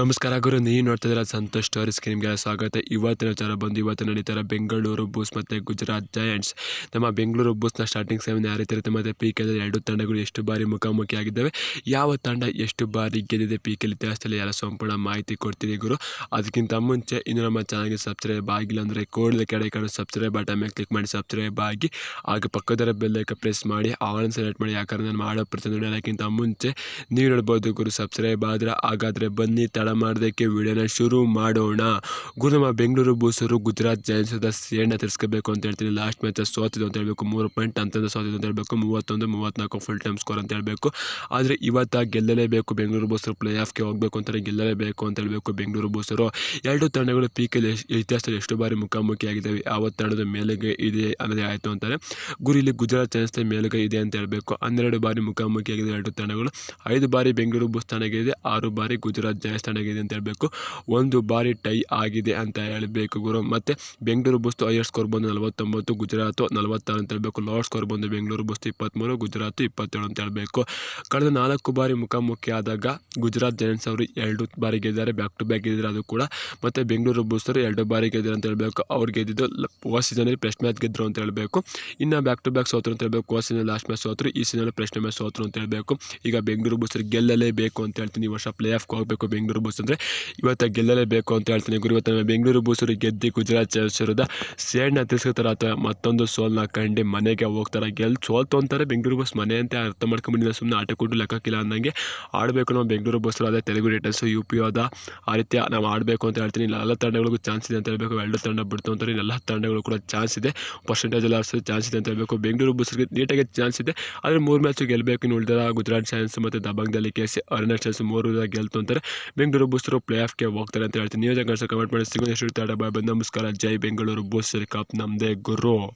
ನಮಸ್ಕಾರ ಗುರು ನೀವು ನೋಡ್ತಾ ಇದ್ದೀರಾ ಸಂತೋಷ್ ಸ್ಟೋರೀಸ್ಗೆ ನಿಮಗೆ ಸ್ವಾಗತ. ಇವತ್ತಿನ ವಿಚಾರ ಬಂದು ಇವತ್ತು ನಡೀತಾರೆ ಬೆಂಗಳೂರು ಬೂಸ್ ಮತ್ತು ಗುಜರಾತ್ ಜಯಂಟ್ಸ್ ನಮ್ಮ ಬೆಂಗಳೂರು ಬೂಸ್ನ ಸ್ಟಾರ್ಟಿಂಗ್ ಸೆವೆನ್ ಯಾವ ರೀತಿ ಇರುತ್ತೆ ಮತ್ತು ಪಿ ಕೆದಲ್ಲಿ ಎರಡು ತಂಡಗಳು ಎಷ್ಟು ಬಾರಿ ಮುಖಾಮುಖಿ ಆಗಿದ್ದಾವೆ, ಯಾವ ತಂಡ ಎಷ್ಟು ಬಾರಿ ಗೆದ್ದಿದೆ ಪಿ ಕೆಲ್ ಇತಿಹಾಸದಲ್ಲಿ ಎಲ್ಲ ಸಂಪೂರ್ಣ ಮಾಹಿತಿ ಕೊಡ್ತೀನಿ ಗುರು. ಅದಕ್ಕಿಂತ ಮುಂಚೆ ಇನ್ನು ನಮ್ಮ ಚಾನಲ್ಗೆ ಸಬ್ಸ್ಕ್ರೈಬ್ ಆಗಿಲ್ಲ ಅಂದರೆ ಕೂಡಲೇ ಕೆಡೆ ಕಾಣೋ ಸಬ್ಸ್ಕ್ರೈಬ್ ಬಟನ್ ಮೇಲೆ ಕ್ಲಿಕ್ ಮಾಡಿ ಸಬ್ಸ್ಕ್ರೈಬ್ ಆಗಿ, ಹಾಗೆ ಪಕ್ಕದರ ಬೆಲ್ಲೈಕ ಪ್ರೆಸ್ ಮಾಡಿ ಆನ್ ಸೆಲೆಕ್ಟ್ ಮಾಡಿ, ಯಾಕಂದರೆ ನಾನು ಮಾಡೋ ಪ್ರತಿಯೊಂದು ಅದಕ್ಕಿಂತ ಮುಂಚೆ ನೀವು ನೋಡ್ಬೋದು ಗುರು ಸಬ್ಸ್ಕ್ರೈಬ್ ಆದರೆ ಹಾಗಾದರೆ ಬನ್ನಿ ತಡ ಮಾಡೋದಕ್ಕೆ ವಿಡಿಯೋನ ಶುರು ಮಾಡೋಣ. ಗುರು ನಮ್ಮ ಬೆಂಗಳೂರು ಬೂಸರು, ಗುಜರಾತ್ ಜೈನ್ಸ್ ಸೇಣ್ಣ ತಿರ್ಸ್ಕೋಬೇಕು ಅಂತ ಹೇಳ್ತೀನಿ. ಲಾಸ್ಟ್ ಮ್ಯಾಚ್ ಸೋತಿದ್ದು ಅಂತ ಹೇಳಬೇಕು. ಮೂರು ಪಾಯಿಂಟ್ ಅಂತಂದು ಸೋತಿದ್ದು ಅಂತ ಹೇಳಬೇಕು. ಮೂವತ್ತೊಂದು ಮೂವತ್ತ್ನಾಲ್ಕು ಫುಲ್ ಟೈಮ್ ಸ್ಕೋರ್ ಅಂತ ಹೇಳಬೇಕು. ಆದರೆ ಇವತ್ತು ಗೆಲ್ಲಲೇಬೇಕು. ಬೆಂಗಳೂರು ಬೂಸರು ಪ್ಲೇ ಆಫ್ಗೆ ಹೋಗಬೇಕು ಅಂತಾರೆ. ಗೆಲ್ಲಲೇಬೇಕು ಅಂತ ಹೇಳಬೇಕು ಬೆಂಗಳೂರು ಬೂಸರು. ಎರಡು ತಂಡಗಳು ಪೀಕಲ್ಲಿ ಇತಿಹಾಸದಲ್ಲಿ ಎಷ್ಟು ಬಾರಿ ಮುಖಾಮುಖಿಯಾಗಿದ್ದಾವೆ ಯಾವ ತಂಡದ ಮೇಲೆಗೆ ಇದೆ ಅನ್ನೋದೇ ಆಯಿತು ಅಂತಾರೆ. ಗುರು ಇಲ್ಲಿ ಗುಜರಾತ್ ಜೈನ್ಸ್ ಮೇಲುಗೈ ಇದೆ ಅಂತ ಹೇಳಬೇಕು. ಹನ್ನೆರಡು ಬಾರಿ ಮುಖಾಮುಖಿಯಾಗಿದೆ ಎರಡು ತಂಡಗಳು. ಐದು ಬಾರಿ ಬೆಂಗಳೂರು ಬೂಸ್ ತಂಡಗಿದೆ ಆರು ಬಾರಿ ಗುಜರಾತ್ ಜೈನ್ಸ್ ತಂಡಗಿದೆ ಅಂತ ಹೇಳಬೇಕು. ಒಂದು ಬಾರಿ ಟೈ ಆಗಿದೆ ಅಂತ ಹೇಳಬೇಕು ಗುರು. ಮತ್ತು ಬೆಂಗಳೂರು ಬಸ್ತು ಹೈಯರ್ ಸ್ಕೋರ್ ಬಂದು ನಲವತ್ತೊಂಬತ್ತು, ಗುಜರಾತ್ ನಲವತ್ತಾರು ಅಂತ ಹೇಳಬೇಕು. ಲೋವರ್ ಸ್ಕೋರ್ ಬಂದು ಬೆಂಗಳೂರು ಬಸ್ತು ಇಪ್ಪತ್ತ್ಮೂರು ಗುಜರಾತ್ ಇಪ್ಪತ್ತೇಳು ಅಂತ ಹೇಳಬೇಕು. ಕಳೆದ ನಾಲ್ಕು ಬಾರಿ ಮುಖಾಮುಖಿ ಆದಾಗ ಗುಜರಾತ್ ಜೈನ್ಸ್ ಅವರು ಎರಡು ಬಾರಿ ಗೆದ್ದಿದ್ದಾರೆ ಬ್ಯಾಕ್ ಟು ಬ್ಯಾಕ್ ಗೆದ್ದಿದ್ದಾರೆ ಅದು ಕೂಡ. ಮತ್ತು ಬೆಂಗಳೂರು ಬಸ್ತರು ಎರಡು ಬಾರಿ ಗೆದ್ದಿದ್ದಾರೆ ಅಂತ ಹೇಳಬೇಕು. ಅವ್ರು ಗೆದ್ದಿದ್ದು ಓ ಸೀಸನಲ್ಲಿ ಪ್ರೆಸ್ಟ್ ಮ್ಯಾಚ್ ಗೆದ್ದರು ಅಂತ ಹೇಳಬೇಕು. ಇನ್ನು ಬ್ಯಾಕ್ ಟು ಬ್ಯಾಕ್ ಸೋತರು ಅಂತ ಹೇಳಬೇಕು. ಓ ಸೀಸನ್ ಲಾಸ್ಟ್ ಮ್ಯಾಚ್ ಸೋತರು, ಈ ಸೀಸನಲ್ಲಿ ಪ್ರಶ್ನೆ ಮ್ಯಾಚ್ ಸೋತರು ಅಂತ ಹೇಳಬೇಕು. ಈಗ ಬೆಂಗಳೂರು ಬಸ್ತರು ಗೆಲ್ಲಲೇಬೇಕು ಅಂತ ಹೇಳ್ತೀನಿ. ಈ ವರ್ಷ ಪ್ಲೇ ಆಫ್ಗೆ ಹೋಗಬೇಕು ಬೆಂಗಳೂರು ಬುಸ್ ಅಂದರೆ ಇವತ್ತು ಗೆಲ್ಲಲೇಬೇಕು ಅಂತ ಹೇಳ್ತೀನಿ ಗುರು. ಇವತ್ತು ಬೆಂಗಳೂರು ಬೂಸರು ಗೆದ್ದು ಗುಜರಾತ್ ಜಯಿಸಿರೋದ ಸೇಡ್ನ ತಿಳಿಸ್ಕೊತಾರೆ ಅಥವಾ ಮತ್ತೊಂದು ಸೋಲ್ನ ಕಂಡು ಮನೆಗೆ ಹೋಗ್ತಾರೆ. ಗೆಲ್ ಸೋಲ್ತು ಅಂತಾರೆ ಬೆಂಗಳೂರು ಬಸ್ ಮನೆ ಅಂತ ಅರ್ಥ ಮಾಡ್ಕೊಂಡ್ಬಂದಿಲ್ಲ ಸುಮ್ಮನೆ ಆಟ ಕೊಟ್ಟು ಲೆಕ್ಕಕ್ಕಿಲ್ಲ ಅಂದಂಗೆ ಆಡಬೇಕು ನಾವು ಬೆಂಗಳೂರು ಬಸ್ಸರು ಅದೇ ತೆಲುಗು ರೇಟರ್ಸು ಯು ಪಿ ಹೋದ ಆ ರೀತಿ ನಾವು ಆಡಬೇಕು ಅಂತ ಹೇಳ್ತೀನಿ. ಇಲ್ಲ ಎಲ್ಲ ತಂಡಗಳಿಗೂ ಚಾನ್ಸ್ ಇದೆ ಅಂತ ಹೇಳಬೇಕು. ಎರಡು ತಂಡ ಬಿಡ್ತು ಅಂತಾರೆ ಎಲ್ಲ ತಂಡಗಳು ಕೂಡ ಚಾನ್ಸ್ ಇದೆ. ಪರ್ಸೆಂಟೇಜ್ ಎಲ್ಲ ಚಾನ್ಸ್ ಇದೆ ಅಂತ ಹೇಳಬೇಕು. ಬೆಂಗಳೂರು ಬಸ್ಸರಿಗೆ ನೀಟಾಗಿ ಚಾನ್ಸ್ ಇದೆ. ಆದರೆ ಮೂರು ಮ್ಯಾಚ್ ಗೆಲ್ಲಬೇಕು ಇನ್ನು ಉಳಿದ ಗುಜರಾತ್ ಚಾನ್ಸ್ ಮತ್ತು ದಬಾಂಗ್ದಲ್ಲಿ ಕೆ ಸಿ ಅರುಣಾಚಲ್ಸ್ ಮೂರು ಗೆಲ್ತು ಅಂತಾರೆ. ಬೂಸ್ಟರು ಪ್ಲೇ ಆಫ್ಗೆ ಹೋಗ್ತಾರೆ ಅಂತ ಹೇಳ್ತೀನಿ. ನೀವು ಕಮೆಂಟ್ ಮಾಡಿ ಸಿಗೋದು ಎಷ್ಟು ಬಾಯ್ ಬಂದು ನಮಸ್ಕಾರ. ಜೈ ಬೆಂಗಳೂರು. ಬೂಸ್ಟರ್ ಕಪ್ ನಮ್ಮದೇ ಗುರು.